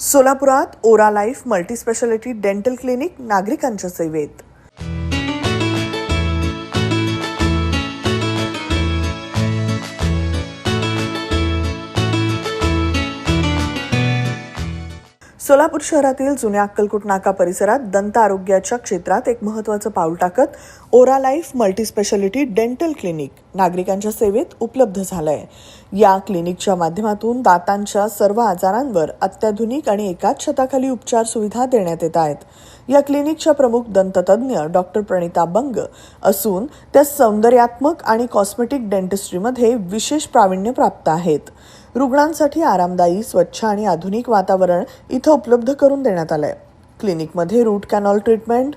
सोलापुरात Aura Life multispeciality dental clinic नागरिकांच्या सेवेत. सोलापूर शहरातील जुन्या अक्कलकोट नाका परिसरात दंत आरोग्याच्या क्षेत्रात एक महत्त्वाचं पाऊल टाकत Aura Life multispeciality dental clinic नागरिकांच्या सेवेत उपलब्ध झालं आहे या क्लिनिकच्या माध्यमातून दातांच्या सर्व आजारांवर अत्याधुनिक आणि एकाच छताखाली उपचार सुविधा देण्यात येत आहेत. या क्लिनिकच्या प्रमुख दंततज्ञ डॉक्टर प्रणिता बंग असून त्या सौंदर्यात्मक आणि कॉस्मेटिक डेंटिस्ट्रीमध्ये विशेष प्रावीण्य प्राप्त आहेत. रुग्णांसाठी आरामदायी स्वच्छ आणि आधुनिक वातावरण इथं उपलब्ध करून देण्यात आलंय. क्लिनिकमध्ये root canal treatment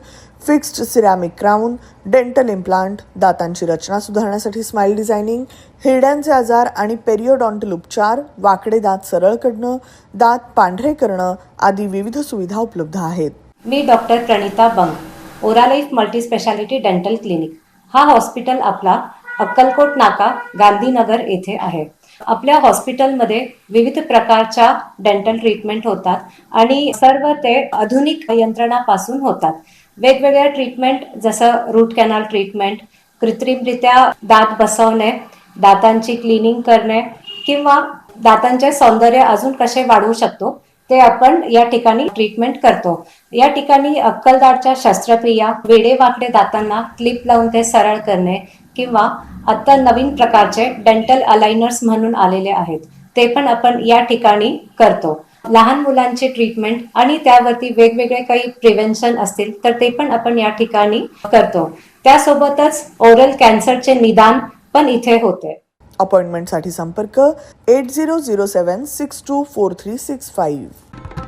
fixed ceramic crown dental implant दातांची रचना सुधारण्यासाठी स्माईल डिझायनिंग हिरड्यांचे आजार आणि पेरिओडॉन्टल उपचार वाकडे दात सरळ करणं दात पांढरे करणं आदी विविध सुविधा उपलब्ध आहेत. मी doctor Pranita Bang Aura Life multi speciality dental clinic. हा हॉस्पिटल आपला अक्कलकोट नाका गांधीनगर येथे आहे. आपल्या हॉस्पिटलमध्ये विविध प्रकारच्या डेंटल ट्रीटमेंट होतात आणि सर्व ते आधुनिक यंत्रणापासून होतात. वेगवेगळ्या ट्रीटमेंट जसं रूट कॅनल ट्रीटमेंट कृत्रिमरित्या दात बसवणे दातांची क्लिनिंग करणे किंवा दातांचे सौंदर्य अजून कसे वाढवू शकतो ते आपण या ठिकाणी ट्रीटमेंट करतो. या ठिकाणी अक्कलदारच्या शस्त्रक्रिया वेडे वाकडे दातांना क्लिप लावून ते सरळ करणे किंवा आता नवीन प्रकारचे डेंटल अलाइनर्स म्हणून आलेले आहेत. ते पण आपण या ठिकाणी करतो. लहान मुलांची ट्रीटमेंट आणि त्यावरती वेगवेगळे काही प्रिव्हेन्शन असतील तर ते पण आपण या ठिकाणी करतो. त्यासोबतच ओरल कॅन्सरचे निदान पण इथे होते. अपॉइंटमेंटसाठी संपर्क eight zero zero seven six two four three six five.